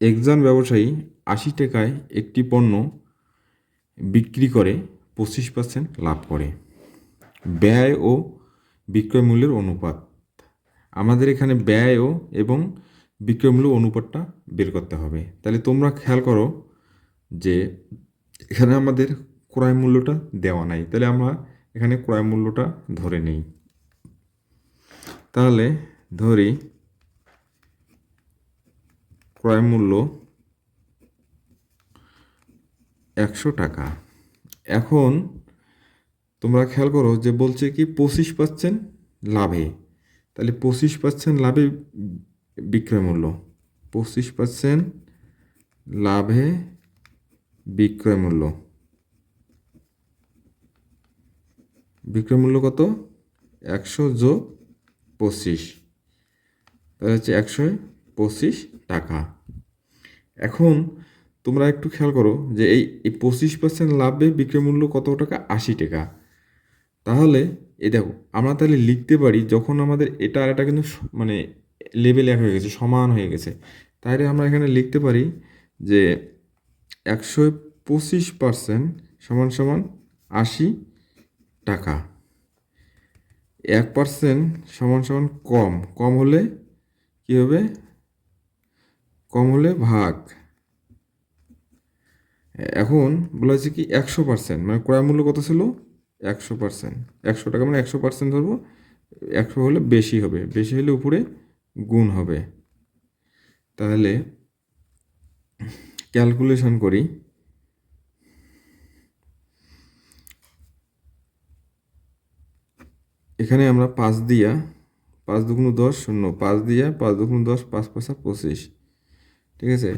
একজন ব্যবসায়ী আশি টাকায় একটি পণ্য বিক্রি করে পঁচিশ পার্সেন্ট লাভ করে। ব্যয় ও বিক্রয় মূল্যের অনুপাত। আমাদের এখানে ব্যয় ও এবং বিক্রয় মূল্য অনুপাতটা বের করতে হবে। তাহলে তোমরা খেয়াল করো যে এখানে আমাদের ক্রয় মূল্যটা দেওয়া নাই। তাহলে আমরা এখানে ক্রয় মূল্যটা ধরে নেই। তাহলে ধরি ক্রয় মূল্য একশো টাকা। এখন তোমরা খেয়াল করো যে বলছে কি পঁচিশ পার্সেন্ট লাভে। তাহলে পঁচিশ পার্সেন্ট লাভে বিক্রয় মূল্য। পঁচিশ পার্সেন্ট লাভে বিক্রয় মূল্য। বিক্রয় মূল্য কত? একশো যোগ পঁচিশ। তাহলে হচ্ছে একশো পঁচিশ টাকা। এখন তোমরা একটু খেয়াল করো যে এই এই পঁচিশ পার্সেন্ট লাভে বিক্রয় মূল্য কত টাকা? আশি টাকা। তাহলে এই দেখো, আমরা তাহলে লিখতে পারি যখন আমাদের এটা আর এটা কিন্তু মানে লেভেল এক হয়ে গেছে, সমান হয়ে গেছে। তাহলে আমরা এখানে লিখতে পারি যে একশো পঁচিশ পার্সেন্ট সমান সমান আশি টাকা। এক পার্সেন্ট সমান সমান কম। কম হলে কী হবে? কম হলে ভাগ। এখন বলা হয়েছে কি একশো পার্সেন্ট মানে ক্রয় মূল্য কত ছিল? একশো পার্সেন্ট একশো টাকা মানে একশো পার্সেন্ট ধরবো, একশো হলে বেশি হবে, বেশি হলে উপরে গুণ হবে। তাহলে ক্যালকুলেশন করি। এখানে আমরা পাঁচ দিয়া, পাঁচ দুগুণ দশ শূন্য, পাঁচ দিয়া পাঁচ দুগুণ দশ, পাঁচ পাঁচা পঁচিশ। ঠিক আছে?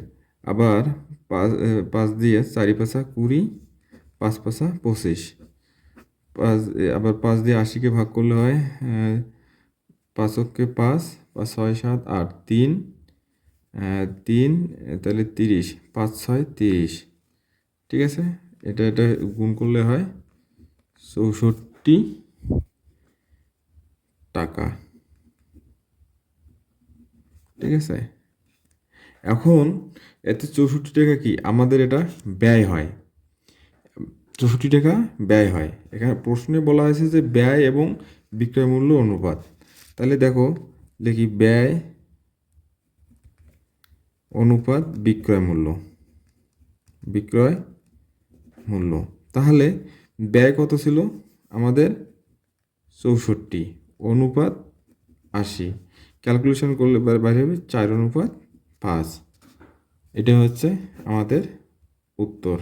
আবার পাঁচ পাঁচ দিয়ে চারি পাঁচা কুড়ি, পাঁচ পাঁচা পঁচিশ। পাঁচ আবার পাঁচ দিয়ে আশিকে ভাগ করলে হয় পাঁচককে পাঁচ পাঁচ ছয় সাত আট তিন তিন তাহলে তিরিশ, পাঁচ ছয় তিরিশ। ঠিক আছে? এটা এটা গুণ করলে হয় চৌষট্টি টাকা। ঠিক আছে? এখন এতে চৌষট্টি টাকা কি আমাদের এটা ব্যয় হয়? চৌষট্টি টাকা ব্যয় হয়। এখানে প্রশ্নে বলা হয়েছে যে ব্যয় এবং বিক্রয় মূল্য অনুপাত। তাহলে দেখো, দেখি ব্যয়, অনুপাত, বিক্রয় মূল্য। বিক্রয় মূল্য। তাহলে ব্যয় কত ছিল? আমাদের চৌষট্টি। অনুপাত আশি। ক্যালকুলেশন করলে বাইরে হবে, চার অনুপাত পাঁচ। এটা হচ্ছে আমাদের উত্তর।